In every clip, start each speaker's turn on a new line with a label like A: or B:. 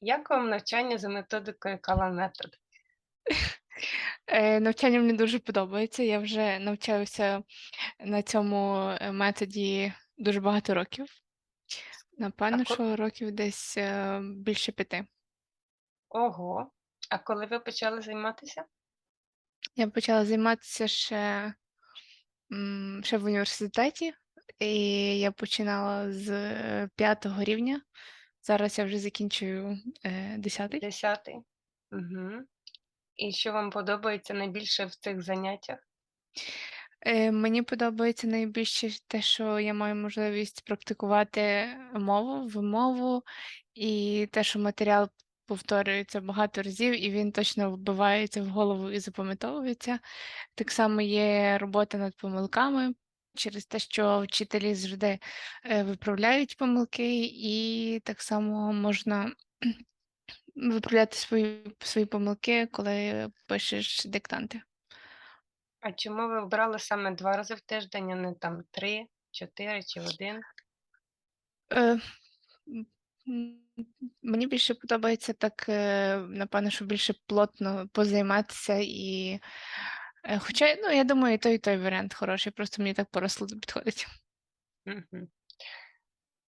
A: Як вам навчання за методикою Кала-метод?
B: Е, навчання мені дуже подобається. Я вже навчаюся на цьому, е, методі дуже багато років. Напевно,
A: ко
B: що років десь, е, більше 5.
A: Ого! А коли ви почали займатися?
B: Я почала займатися ще, ще в університеті, і я починала з 5 рівня. Зараз я вже закінчую, е, 10.
A: 10. Мгм. І що вам подобається найбільше в цих заняттях?
B: Е, мені подобається найбільше те, що я маю можливість практикувати мову, вимову, і те, що матеріал повторюється багато разів, і він точно вбивається в голову і запам'ятовується. Так само є робота над помилками через те, що вчителі завжди, е, виправляють помилки, і так само можна виправляти свої свої помилки, коли пишеш диктанти.
A: А чому ви обрали саме 2 рази в тиждень, а не там 3, 4 чи 1?
B: Е, мені більше подобається так, е, напевно, що більше плотно позайматися і, хоча, ну, я думаю, і той, і той варіант хороший, просто мені так по розкладу підходить.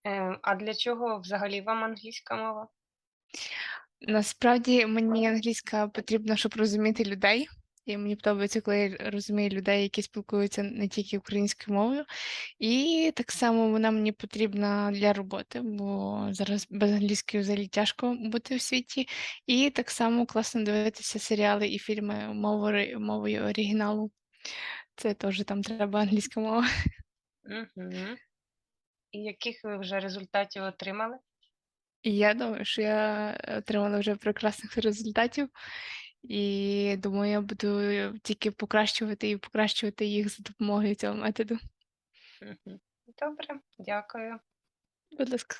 A: Е, а для чого взагалі вам англійська мова?
B: Насправді мені англійська потрібна, щоб розуміти людей, і мені подобається, коли я розумію людей, які спілкуються не тільки українською мовою. І так само вона мені потрібна для роботи, бо зараз без англійської взагалі тяжко бути в світі. І так само класно дивитися серіали і фільми мовою мовою оригіналу. Це теж там треба англійська мова.
A: І яких ви вже результатів отримали?
B: Я думаю, що я отримала вже прекрасних результатів, і думаю, я буду тільки покращувати і покращувати їх за допомогою цього методу.
A: Добре, дякую.
B: Будь ласка.